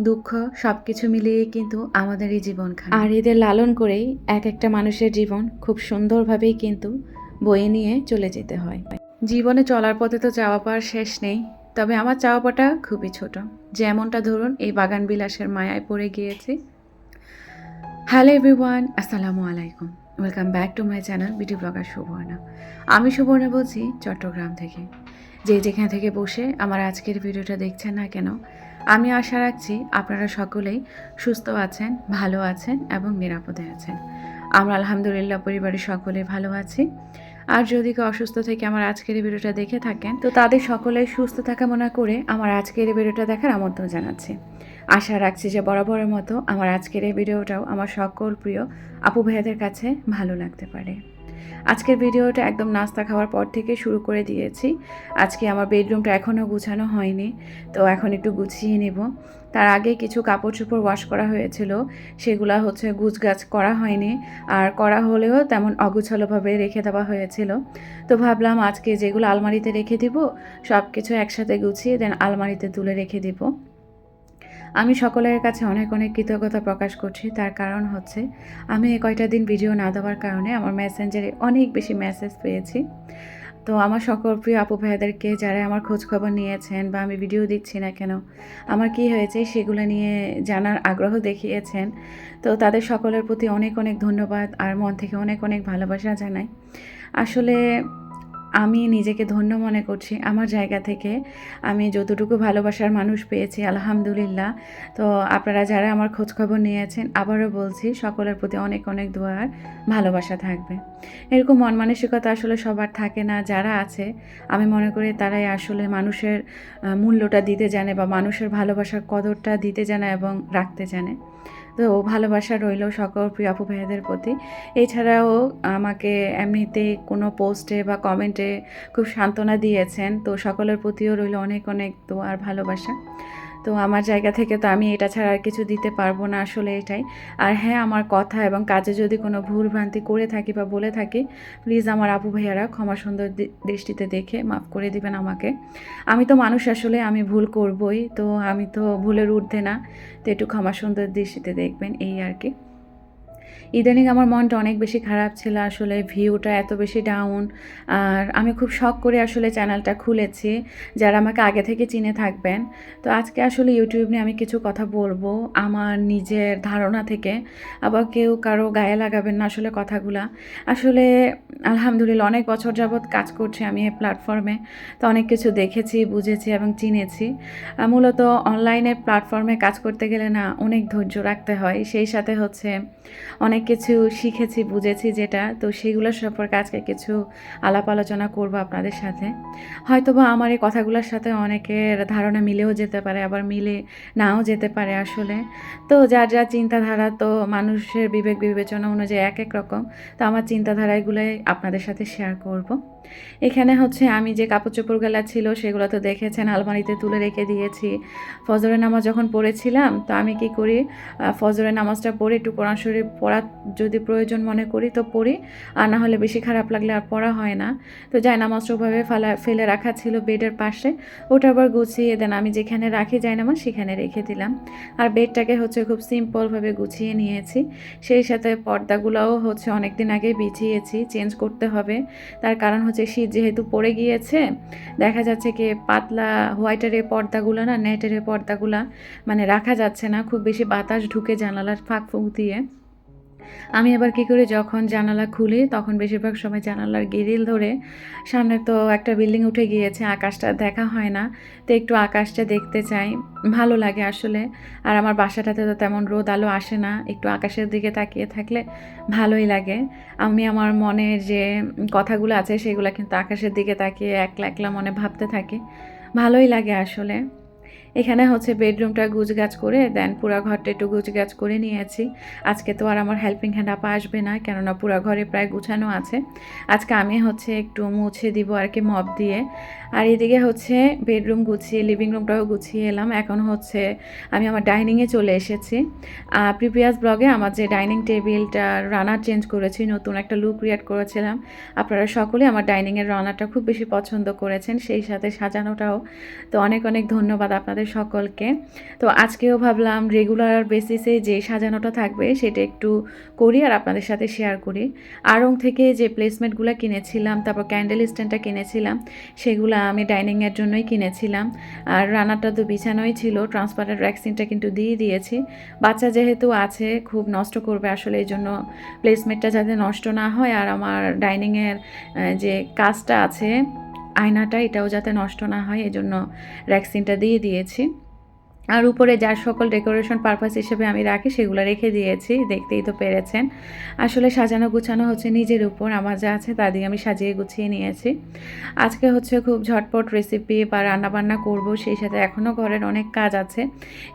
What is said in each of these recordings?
দুঃখ সব কিছু মিলিয়ে কিন্তু আমাদের এই জীবন খান আর এদের লালন করেই এক একটা মানুষের জীবন খুব সুন্দরভাবেই কিন্তু বয়ে নিয়ে চলে যেতে হয়। জীবনে চলার পথে তো চাওয়া পাওয়ার শেষ নেই তবে আমার চাওয়া পাওয়াটা খুবই ছোট। যেমনটা ধরুন এই বাগান বিলাসের মায়ায় পড়ে গিয়েছি। হ্যালো এভরিওয়ান আসসালামু আলাইকুম। Welcome back to my channel BT blogger Subarna. আমি সুবর্ণা বলছি চট্টগ্রাম থেকে। যে যেখান থেকে বসে আমার আজকের ভিডিওটা দেখছেন না কেন আমি আশা রাখছি আপনারা সকলেই সুস্থ আছেন, ভালো আছেন এবং নিরাপদে আছেন। আমরা আলহামদুলিল্লাহ পরিবারের সকলে ভালো আছি। আর যদি কেউ অসুস্থ থেকে আমার আজকের এই ভিডিওটা দেখে থাকেন, তো তাদের সকলে সুস্থ থাকা মনে করে আমার আজকের এই ভিডিওটা দেখার আমন্ত্রণ জানাচ্ছি। আশা রাখছি যে বরাবরের মতো আমার আজকের এই ভিডিওটাও আমার সকল প্রিয় আপু ভাইয়াদের কাছে ভালো লাগতে পারে। আজকের ভিডিওটা একদম নাস্তা খাওয়ার পর থেকে শুরু করে দিয়েছি। আজকে আমার বেডরুমটা এখনও গুছানো হয়নি, তো এখন একটু গুছিয়ে নেব। তার আগে কিছু কাপড় চোপড় ওয়াশ করা হয়েছিল, সেগুলো হচ্ছে গুছগাছ করা হয়নি, আর করা হলেও তেমন অগুছালোভাবে রেখে দেওয়া হয়েছিল। তো ভাবলাম আজকে যেগুলো আলমারিতে রেখে দিব সব কিছু একসাথে গুছিয়ে দেন আলমারিতে তুলে রেখে দিব। আমি সকলের কাছে অনেক অনেক কৃতজ্ঞতা প্রকাশ করছি। তার কারণ হচ্ছে, আমি এই কয়টা দিন ভিডিও না দেওয়ার কারণে আমার মেসেঞ্জারে অনেক বেশি মেসেজ পেয়েছি। তো আমার সকল প্রিয় আপু ভাইয়াদেরকে, যারা আমার খোঁজ খবর নিয়েছেন বা আমি ভিডিও দিচ্ছি না কেন, আমার কি হয়েছে সেগুলো নিয়ে জানার আগ্রহ দেখিয়েছেন। তো তাদের সকলের প্রতি অনেক অনেক ধন্যবাদ, আর মন থেকে অনেক অনেক ভালোবাসা জানাই। আসলে আমি নিজেকে ধন্য মনে করছি আমার জায়গা থেকে। আমি যতটুকু ভালোবাসার মানুষ পেয়েছি, আলহামদুলিল্লাহ। তো আপনারা যারা আমার খোঁজখবর নিয়েছেন, আবারও বলছি, সকলের প্রতি অনেক অনেক দোয়ার ভালোবাসা থাকবে। এরকম মন মানসিকতা আসলে সবার থাকে না, যারা আছে, আমি মনে করি তারাই আসলে মানুষের মূল্যটা দিতে জানে বা মানুষের ভালোবাসার কদরটা দিতে জানে এবং রাখতে জানে। তো ভালোবাসা রইল সকল প্রিয় আপু ভাইয়াদের প্রতি। এছাড়াও আমাকে এমনিতে কোনো পোস্টে বা কমেন্টে খুব সান্ত্বনা দিয়েছেন, তো সকলের প্রতিও রইল অনেক অনেক তো আর ভালোবাসা। তো আমার জায়গা থেকে তো আমি এটা ছাড়া আর কিছু দিতে পারব না আসলে এটাই। আর হ্যাঁ আমার কথা এবং কাজে যদি কোনো ভুল ভ্রান্তি করে থাকি বা বলে থাকি প্লিজ আমার আপু ভাইয়ারা ক্ষমা সুন্দর দৃষ্টিতে দেখে মাফ করে দিবেন আমাকে। আমি তো মানুষ আসলে, আমি ভুল করবই, তো আমি তো ভুলের ঊর্ধ্বে না। তো একটু ক্ষমা সুন্দর দৃষ্টিতে দেখবেন, এই আর কি। ইদানিং আমার মনটা অনেক বেশি খারাপ ছিল আসলে, ভিউটা এত বেশি ডাউন আর আমি খুব শখ করে আসলে চ্যানেলটা খুলেছি, যারা আমাকে আগে থেকে চিনে থাকবেন। তো আজকে আসলে ইউটিউব নিয়ে আমি কিছু কথা বলব, আমার নিজের ধারণা থেকে। আবার কেউ কারও গায়ে লাগাবেন না আসলে কথাগুলা। আসলে আলহামদুলিল্লাহ অনেক বছর যাবৎ কাজ করছি আমি এই প্ল্যাটফর্মে তো অনেক কিছু দেখেছি, বুঝেছি এবং চিনেছি। মূলত অনলাইনে প্ল্যাটফর্মে কাজ করতে গেলে না অনেক ধৈর্য রাখতে হয়। সেই সাথে হচ্ছে অনেক কিছু শিখেছি, বুঝেছি যেটা। তো সেগুলোর সম্পর্কে আজকে কিছু আলাপ আলোচনা করব আপনাদের সাথে। হয়তোবা আমার এই কথাগুলোর সাথে অনেকের ধারণা মিলেও যেতে পারে, আবার মিলে নাও যেতে পারে আসলে। তো যার যা চিন্তাধারা, তো মানুষের বিবেক বিবেচনা অনুযায়ী এক এক রকম। তো আমার চিন্তাধারাগুলোই আপনাদের সাথে শেয়ার করব। এখানে হচ্ছে আমি যে কাপড় চোপড়গুলো ছিল, সেগুলো তো দেখেছেন, আলমারিতে তুলে রেখে দিয়েছি। ফজরের নামাজ যখন পড়েছিলাম, তো আমি কি করি? ফজরের নামাজটা পড়ে একটু কোরআন শরীফ পড়া যদি প্রয়োজন মনে করি তো পড়ি, আর না হলে বেশি খারাপ লাগলে আর পড়া হয় না। তো যাই নামাজটা ওভাবে ফেলা, ফেলে রাখা ছিল বেডের পাশে। ওটা আবার গুছিয়ে দেন, আমি যেখানে রাখি যাই নামাজ সেখানে রেখে দিলাম। আর বেডটাকে হচ্ছে খুব সিম্পলভাবে গুছিয়ে নিয়েছি। সেই সাথে পর্দাগুলোও হচ্ছে অনেক দিন আগে বিছিয়েছি চেঞ্জ করতে হবে। তার কারণ হচ্ছে শীত যেহেতু পড়ে গিয়েছে, দেখা যাচ্ছে কি পাতলা হোয়াইটের পর্দাগুলো না, নেটের এই পর্দাগুলা মানে রাখা যাচ্ছে না, খুব বেশি বাতাস ঢুকে জানালার ফাঁক ফুঁক দিয়ে। আমি আবার কী করি যখন জানালা খুলি, তখন বেশিরভাগ সময় জানালার গিরিল ধরে সামনে তো একটা বিল্ডিং উঠে গিয়েছে, আকাশটা দেখা হয় না। তো একটু আকাশটা দেখতে চাই, ভালো লাগে আসলে। আর আমার বাসাটাতে তো তেমন রোদ আলো আসে না, একটু আকাশের দিকে তাকিয়ে থাকলে ভালোই লাগে। আমি আমার মনের যে কথাগুলো আছে, সেগুলো কিন্তু আকাশের দিকে তাকিয়ে একলা একলা মনে ভাবতে থাকি। ভালোই লাগে আসলে। এখানে হচ্ছে বেডরুমটা গুজগাছ করে দেন পুরা ঘরটা একটু গুজগাছ করে নিয়েছি। আজকে তো আর আমার হেল্পিং হ্যান্ড আপা আসবে না, কেননা পুরা ঘরে প্রায় গুছানো আছে। আজকে আমি হচ্ছে একটু মুছে দিব আর কি মপ দিয়ে। আর এদিকে হচ্ছে বেডরুম গুছিয়ে লিভিং রুমটাও গুছিয়ে এলাম। এখন হচ্ছে আমি আমার ডাইনিংয়ে চলে এসেছি। প্রিভিয়াস ব্লগে আমার যে ডাইনিং টেবিলটা রানার চেঞ্জ করেছি, নতুন একটা লুক ক্রিয়েট করেছিলাম। আপনারা সকলে আমার ডাইনিংয়ের রানারটা খুব বেশি পছন্দ করেছেন, সেই সাথে সাজানোটাও। তো অনেক অনেক ধন্যবাদ আপনাদের সকলকে। তো আজকেও ভাবলাম রেগুলার বেসিসে যে সাজানোটা থাকবে, সেটা একটু করি আর আপনাদের সাথে শেয়ার করি। আড়ং থেকে যে প্লেসমেন্টগুলো কিনেছিলাম, তারপর ক্যান্ডেল স্ট্যান্ডটা কিনেছিলাম, সেগুলো আমি ডাইনিংয়ের জন্যই কিনেছিলাম। আর রান্নাটা তো বিছানোই ছিল, ট্রান্সপারেন্ট ভ্যাকসিনটা কিন্তু দিয়ে দিয়েছি। বাচ্চা যেহেতু আছে, খুব নষ্ট করবে আসলে, এই জন্য প্লেসমেন্টটা যাতে নষ্ট না হয়। আর আমার ডাইনিংয়ের যে কাজটা আছে, আয়নাটা, এটাও যাতে নষ্ট না হয়, এই জন্য ভ্যাকসিনটা দিয়ে দিয়েছি। আর উপরে যার সকল ডেকোরেশন পারপাস হিসেবে আমি রাখি, সেগুলো রেখে দিয়েছি, দেখতেই তো পেরেছেন। আসলে সাজানো গুছানো হচ্ছে নিজের উপর, আমার যা আছে তা দিয়ে আমি সাজিয়ে গুছিয়ে নিয়েছি। আজকে হচ্ছে খুব ঝটপট রেসিপি বা রান্নাবান্না করব, সেই সাথে এখনও ঘরের অনেক কাজ আছে।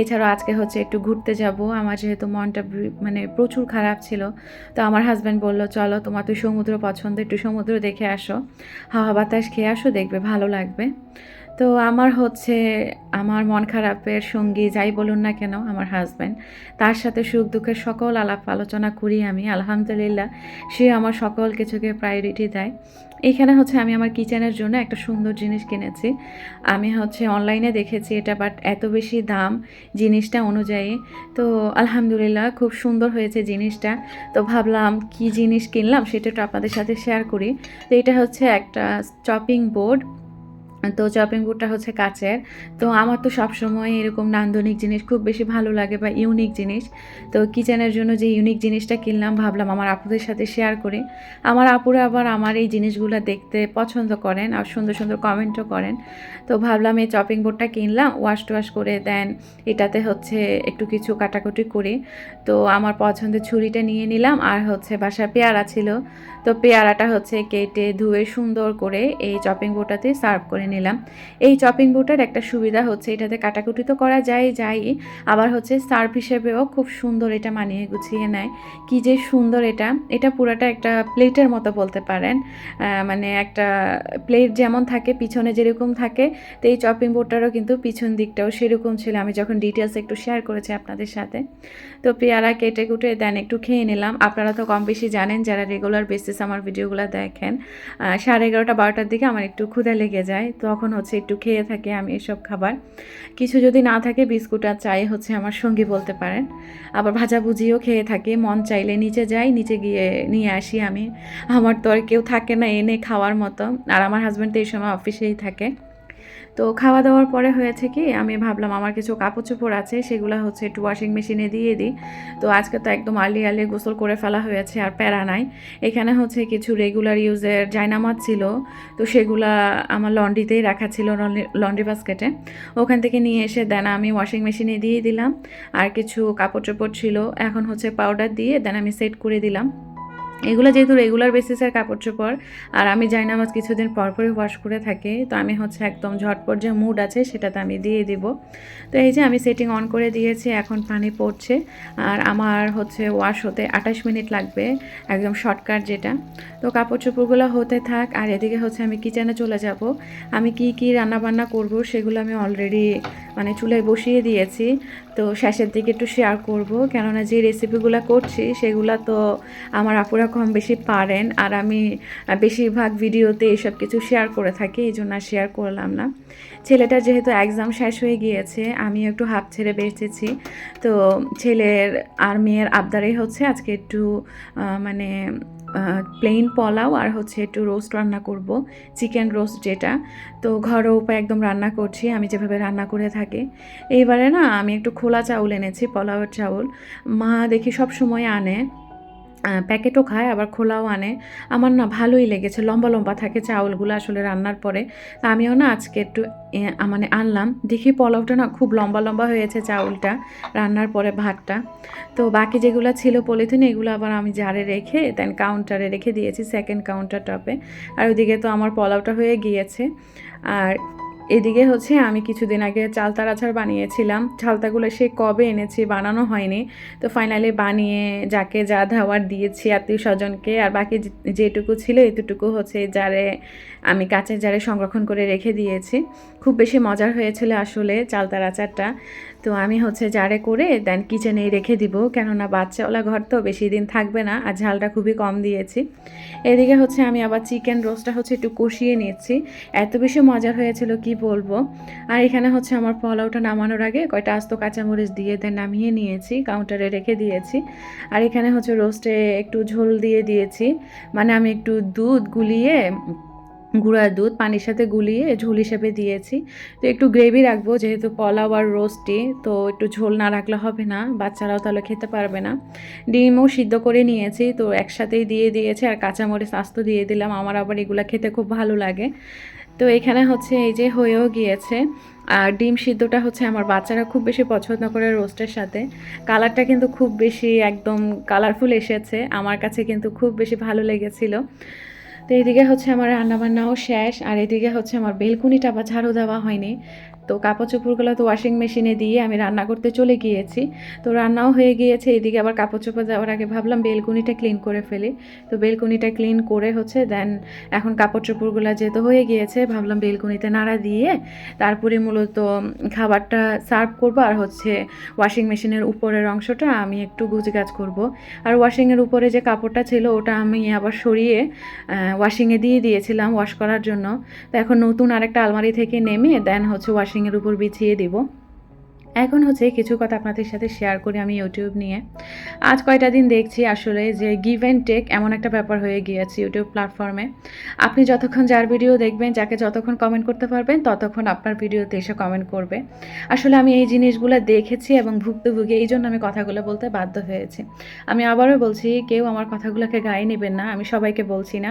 এছাড়াও আজকে হচ্ছে একটু ঘুরতে যাব, আমার যেহেতু মনটা মানে প্রচুর খারাপ ছিল, তো আমার হাজব্যান্ড বলল, চলো তোমার তো সমুদ্র পছন্দ, একটু সমুদ্র দেখে আসো। হাওয়া বাতাস খেয়ে আসো, দেখবে ভালো লাগবে। তো আমার হচ্ছে আমার মন খারাপের সঙ্গী যাই বলুন না কেন, আমার হাজব্যান্ড তার সাথে সুখ দুঃখের সকল আলাপ আলোচনা করি আমি, আলহামদুলিল্লাহ। সে আমার সকল কিছুকে প্রায়োরিটি দেয়। এখানে হচ্ছে আমি আমার কিচেনের জন্য একটা সুন্দর জিনিস কিনেছি। আমি হচ্ছে অনলাইনে দেখেছি এটা বাট এত বেশি দাম জিনিসটা অনুযায়ী। তো আলহামদুলিল্লাহ খুব সুন্দর হয়েছে জিনিসটা। তো ভাবলাম কি জিনিস কিনলাম সেটা একটু আপনাদের সাথে শেয়ার করি। তো এটা হচ্ছে একটা চপিং বোর্ড তো চপিং বোর্ডটা হচ্ছে কাচের। তো আমার তো সবসময় এরকম নান্দনিক জিনিস খুব বেশি ভালো লাগে বা ইউনিক জিনিস। তো কিচেনের জন্য যে ইউনিক জিনিসটা কিনলাম, ভাবলাম আমার আপুদের সাথে শেয়ার করি। আমার আপুরা আবার আমার এই জিনিসগুলো দেখতে পছন্দ করেন আর সুন্দর সুন্দর কমেন্টও করেন। তো ভাবলাম এই চপিং বোর্ডটা কিনলাম ওয়াশ টোয়াশ করে দেন। এটাতে হচ্ছে একটু কিছু কাটাকুটি করি। তো আমার পছন্দের ছুরিটা নিয়ে নিলাম আর হচ্ছে বাসায় পেয়ারা ছিল। তো পেয়ারাটা হচ্ছে কেটে ধুয়ে সুন্দর করে এই চপিং বোর্ডটাতে সার্ভ করে নিলাম। এই চপিং বোর্ডের একটা সুবিধা হচ্ছে এটাতে কাটাকুটি তো করা যায়, যাই। আবার হচ্ছে সার্ভ হিসেবেও খুব সুন্দর এটা মানিয়ে গুছিয়ে নেয়। কি যে সুন্দর এটা। এটা পুরাটা একটা প্লেটের মতো বলতে পারেন। মানে একটা প্লেট যেমন থাকে, পিছনে যেরকম থাকে, তো এই চপিং বোর্ডটারও কিন্তু পিছন দিকটাও সেরকম ছিল। আমি যখন ডিটেলস একটু শেয়ার করেছি আপনাদের সাথে। তো পেয়ারা কেটে কুটে দেন একটু খেয়ে নিলাম। আপনারা তো কম বেশি জানেন, যারা রেগুলার বেসিস আমার ভিডিওগুলো দেখেন। সাড়ে এগারোটা, বারোটার দিকে আমার একটু ক্ষুধা লেগে যায়। তখন হচ্ছে একটু খেয়ে থাকে আমি এসব খাবার। কিছু যদি না থাকে, বিস্কুট আর চাই হচ্ছে আমার সঙ্গী বলতে পারেন। আবার ভাজাভুজিও খেয়ে থাকে, মন চাইলে নিচে যাই, নিচে গিয়ে নিয়ে আসি আমি। আমার তো আর কেউ থাকে না এনে খাওয়ার মতো। আর আমার হাজব্যান্ড তো এই সময় অফিসেই থাকে। তো খাওয়া দাওয়ার পরে হয়েছে কি, আমি ভাবলাম আমার কিছু কাপড় চোপড় আছে, সেগুলো হচ্ছে একটু ওয়াশিং মেশিনে দিয়ে দিই। তো আজকে তো একদম আর্লি আর্লি গোসল করে ফেলা হয়েছে, আর প্যারা নাই। এখানে হচ্ছে কিছু রেগুলার ইউজের জায়নামাজ ছিল, তো সেগুলা আমার লন্ড্রিতেই রাখা ছিল, লন্ড্রি বাস্কেটে ওখান থেকে নিয়ে এসে দেন আমি ওয়াশিং মেশিনে দিয়ে দিলাম, আর কিছু কাপড় চোপড় ছিল। এখন হচ্ছে পাউডার দিয়ে দেন আমি সেট করে দিলাম। এগুলো যেহেতু রেগুলার বেসিসের কাপড় চোপড় আর আমি যাই না আমার কিছুদিন পরপরই ওয়াশ করে থাকে, তো আমি হচ্ছে একদম ঝটপট যে মুড আছে সেটাতে আমি দিয়ে দিব। তো এই যে আমি সেটিং অন করে দিয়েছি, এখন পানি পড়ছে, আর আমার হচ্ছে ওয়াশ হতে আঠাশ মিনিট লাগবে, একদম শর্টকাট যেটা। তো কাপড় চোপড়গুলো হতে থাক, আর এদিকে হচ্ছে আমি কিচেনে চলে যাব। আমি কি কি রান্না বান্না করব সেগুলো আমি অলরেডি মানে চুলায় বসিয়ে দিয়েছি। তো শেষের দিকে একটু শেয়ার করব, কেননা যে রেসিপিগুলো করছি সেগুলো তো আমার আপুরা কম বেশি পারেন, আর আমি বেশিরভাগ ভিডিওতে এসব কিছু শেয়ার করে থাকি, এই জন্য শেয়ার করলাম না। ছেলেটার যেহেতু এক্সাম শেষ হয়ে গিয়েছে আমি একটু হাফ ছেড়ে বেঁচেছি। তো ছেলের আর মেয়ের আবদারে হচ্ছে আজকে একটু মানে প্লেন পোলাও আর হচ্ছে একটু রোস্ট রান্না করব চিকেন রোস্ট যেটা। তো ঘরোয়া উপায় একদম রান্না করছি, আমি যেভাবে রান্না করে থাকি। এইবারে না আমি একটু খোলা চাউল এনেছি, পোলাওয়ের চাউল। মা দেখি সব সময় আনে। প্যাকেটও খায়, আবার খোলাও আনে। আমার না ভালোই লেগেছে, লম্বা লম্বা থাকে চাউলগুলো আসলে রান্নার পরে। আমিও না আজকে একটু মানে আনলাম। দেখি পোলাওটা না খুব লম্বা লম্বা হয়েছে চাউলটা, রান্নার পরে ভাতটা। তো বাকি যেগুলো ছিল পলিথিন, এগুলো আবার আমি জারে রেখে দেন কাউন্টারে রেখে দিয়েছি সেকেন্ড কাউন্টার টপে আর ওইদিকে তো আমার পোলাওটা হয়ে গিয়েছে। আর এদিকে হচ্ছে আমি কিছুদিন আগে চালতার আচার বানিয়েছিলাম। চালতাগুলো সে কবে এনেছি বানানো হয়নি। তো ফাইনালি বানিয়ে যাকে যা ধাওয়ার দিয়েছি আত্মীয় স্বজনকে আর বাকি যেটুকু ছিল এতটুকু হচ্ছে যারে আমি কাঁচের জারে সংরক্ষণ করে রেখে দিয়েছি। খুব বেশি মজার হয়েছিল আসলে চালতার আচারটা। তো আমি হচ্ছে জারে করে দেন কিচেনে রেখে দিব। কেননা বাচ্চাওয়ালা ঘর তো বেশি দিন থাকবে না আর ঝালটা খুবই কম দিয়েছি। এদিকে হচ্ছে আমি আবার চিকেন রোস্টটা হচ্ছে একটু কষিয়ে নিয়েছি এত বেশি মজার হয়েছিল, কি বলব? আর এখানে হচ্ছে আমার পোলাওটা নামানোর আগে কয়টা আস্ত কাঁচামরিচ দিয়ে দেন নামিয়ে নিয়েছি কাউন্টারে রেখে দিয়েছি। আর এখানে হচ্ছে রোস্টে একটু ঝোল দিয়ে দিয়েছি। মানে আমি একটু দুধ গুলিয়ে গুঁড়ার দুধ পানির সাথে গুলিয়ে ঝোল হিসেবে দিয়েছি। তো একটু গ্রেভি রাখব, যেহেতু পোলাও আর রোস্টে তো একটু ঝোল না রাখলে হবে না, বাচ্চারাও তাহলে খেতে পারবে না। ডিমও সিদ্ধ করে নিয়েছি, তো একসাথেই দিয়ে দিয়েছি, আর কাঁচামরিচ আস্ত দিয়ে দিলাম, আমার আবার এগুলো খেতে খুব ভালো লাগে। তো এখানে হচ্ছে এই যে হয়েও গিয়েছে, আর ডিম সিদ্ধটা হচ্ছে আমার বাচ্চারা খুব বেশি পছন্দ করে রোস্টের সাথে। কালারটা কিন্তু খুব বেশি একদম কালারফুল এসেছে, আমার কাছে কিন্তু খুব বেশি ভালো লেগেছিল। তো এইদিকে হচ্ছে আমার রান্নাবান্নাও শেষ, আর এদিকে হচ্ছে আমার বেলকুনিটা বা ঝাড়ু দেওয়া হয়নি। তো কাপড় চোপড়গুলো তো ওয়াশিং মেশিনে দিয়ে আমি রান্না করতে চলে গিয়েছি। তো রান্নাও হয়ে গিয়েছে, এদিকে আবার কাপড় চোপড় যাওয়ার আগে ভাবলাম বেলকুনিটা ক্লিন করে ফেলি। তো বেলকুনিটা ক্লিন করে হচ্ছে দেন এখন কাপড় চোপড়গুলো যেহেতু হয়ে গিয়েছে, ভাবলাম বেলকুনিতে নাড়া দিয়ে তারপরে মূলত খাবারটা সার্ভ করব আর হচ্ছে ওয়াশিং মেশিনের উপরের অংশটা আমি একটু গুজগাছ করব। আর ওয়াশিংয়ের উপরে যে কাপড়টা ছিল ওটা আমি আবার সরিয়ে ওয়াশিংয়ে দিয়ে দিয়েছিলাম ওয়াশ করার জন্য। তো এখন নতুন আরেকটা আলমারি থেকে নেমে দেন হচ্ছে ওয়াশিংয়ের উপর বিছিয়ে দিব। এখন হচ্ছে কিছু কথা আপনাদের সাথে শেয়ার করি আমি ইউটিউব নিয়ে। আজ কয়টা দিন দেখছি আসলে যে গিভ অ্যান্ড টেক এমন একটা ব্যাপার হয়ে গিয়েছে ইউটিউব প্ল্যাটফর্মে আপনি যতক্ষণ যার ভিডিও দেখবেন, যাকে যতক্ষণ কমেন্ট করতে পারবেন, ততক্ষণ আপনার ভিডিওতে এসে কমেন্ট করবে। আসলে আমি এই জিনিসগুলো দেখেছি এবং ভুক্তভোগী, এই জন্য আমি কথাগুলো বলতে বাধ্য হয়েছি। আমি আবারও বলছি, কেউ আমার কথাগুলোকে গায়ে নেবেন না, আমি সবাইকে বলছি না।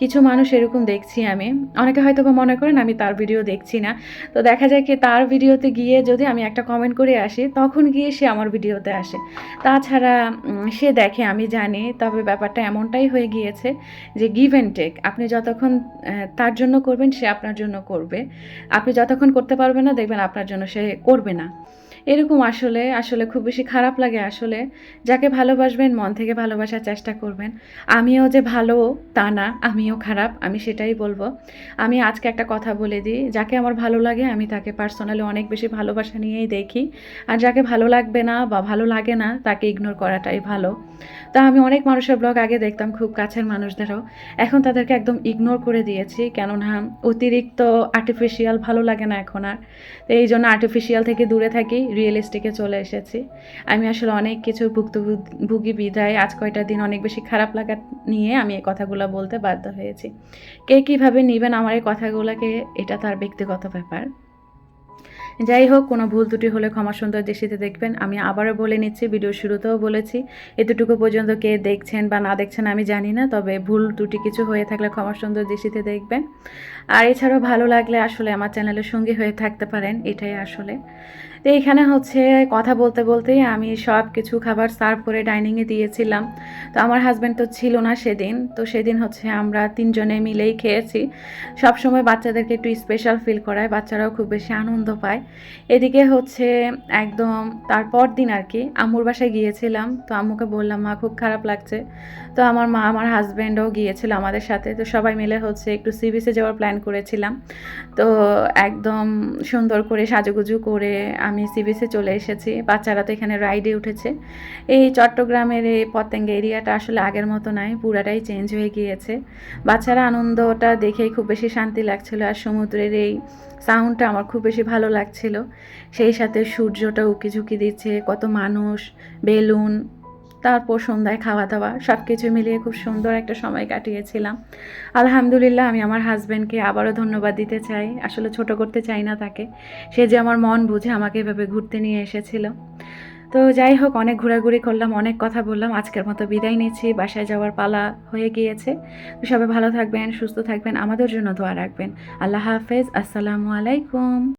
কিছু মানুষ এরকম দেখছি আমি। অনেকে হয়তো মনে করেন আমি তার ভিডিও দেখছি না। তো দেখা যায় কি তার ভিডিওতে গিয়ে যদি আমি একটা কমেন্ট করে আসি, তখন গিয়ে সে আমার ভিডিওতে আসে। তাছাড়া সে দেখে, আমি জানি, তবে ব্যাপারটা এমনটাই হয়ে গিয়েছে যে গিভ অ্যান্ড টেক আপনি যতক্ষণ তার জন্য করবেন, সে আপনার জন্য করবে। আপনি যতক্ষণ করতে পারবেন না, দেখবেন আপনার জন্য সে করবে না। এরকম আসলে আসলে খুব বেশি খারাপ লাগে আসলে। যাকে ভালোবাসবেন, মন থেকে ভালোবাসার চেষ্টা করবেন। আমিও যে ভালো, তা না, আমিও খারাপ, আমি সেটাই বলব। আমি আজকে একটা কথা বলে দিই, যাকে আমার ভালো লাগে, আমি তাকে পার্সোনালি অনেক বেশি ভালোবাসা নিয়েই দেখি। আর যাকে ভালো লাগবে না বা ভালো লাগে না, তাকে ইগনোর করাটাই ভালো। তা আমি অনেক মানুষের ব্লগ আগে দেখতাম, খুব কাছের মানুষদেরও। এখন তাদেরকে একদম ইগনোর করে দিয়েছি, কেননা অতিরিক্ত আর্টিফিশিয়াল ভালো লাগে না এখন আর। তো এই জন্য আর্টিফিশিয়াল থেকে দূরে থাকি রিয়েলিস্টিকে চলে এসেছি। আমি আসলে অনেক কিছু ভুক্তভোগী বিদায়, আজ কয়টা দিন অনেক বেশি খারাপ লাগা নিয়ে আমি এই কথাগুলো বলতে বাধ্য হয়েছি। কে কীভাবে নেবেন আমার এই কথাগুলোকে, এটা তার ব্যক্তিগত ব্যাপার। যাই হোক, কোনো ভুল ত্রুটি হলে ক্ষমা সুন্দর দৃষ্টিতে দেখবেন। আমি আবারও বলে নিচ্ছি, ভিডিও শুরুতেও বলেছি, এতটুকু পর্যন্ত কে দেখছেন বা না দেখছেন আমি জানি না, তবে ভুল ত্রুটি কিছু হয়ে থাকলে ক্ষমা সুন্দর দৃষ্টিতে দেখবেন। আর এছাড়াও ভালো লাগলে আসলে আমার চ্যানেলের সঙ্গী হয়ে থাকতে পারেন, এটাই আসলে। তো এখানে হচ্ছে কথা বলতে বলতেই আমি সব কিছু খাবার সার্ভ করে ডাইনিংয়ে দিয়েছিলাম। তো আমার হাজব্যান্ড তো ছিল না সেদিন, তো সেদিন হচ্ছে আমরা তিনজনে মিলেই খেয়েছি। সব সময় বাচ্চাদেরকে একটু স্পেশাল ফিল করায়, বাচ্চারাও খুব বেশি আনন্দ পায়। এদিকে হচ্ছে একদম তারপর দিন আর কি, আম্মুর বাসায় গিয়েছিলাম। তো আম্মুকে বললাম, মা, খুব খারাপ লাগছে। তো আমার মা, আমার হাজব্যান্ডও গিয়েছিল আমাদের সাথে। তো সবাই মিলে হচ্ছে একটু সি বিচে যাওয়ার প্ল্যান করেছিলাম। তো একদম সুন্দর করে সাজুগুজু করে আমি সি বিচে চলে এসেছি। বাচ্চারা তো এখানে রাইডে উঠেছে। এই চট্টগ্রামের এই পতেঙ্গ এরিয়াটা আসলে আগের মতো নাই, পুরাটাই চেঞ্জ হয়ে গিয়েছে। বাচ্চারা আনন্দটা দেখেই খুব বেশি শান্তি লাগছিল আর সমুদ্রের এই সাউন্ডটা আমার খুব বেশি ভালো লাগছিল। সেই সাথে সূর্যটা উকি ঝুঁকি দিচ্ছে, কত মানুষ, বেলুন তারপর সন্ধ্যায় খাওয়া দাওয়া সব কিছু মিলিয়ে খুব সুন্দর একটা সময় কাটিয়েছিলাম। আলহামদুলিল্লাহ, আমি আমার হাজব্যান্ডকে আবারও ধন্যবাদ দিতে চাই। আসলে ছোট করতে চাই না তাকে। সে যে আমার মন বুঝে আমাকে এভাবে ঘুরতে নিয়ে এসেছিল। তো যাই হোক, অনেক ঘোরাঘুরি করলাম, অনেক কথা বললাম। আজকের মতো বিদায় নিচ্ছি। বাসায় যাওয়ার পালা হয়ে গিয়েছে। সবাই ভালো থাকবেন, সুস্থ থাকবেন। আমাদের জন্য দোয়া রাখবেন। আল্লাহ হাফেজ। আসসালামু আলাইকুম।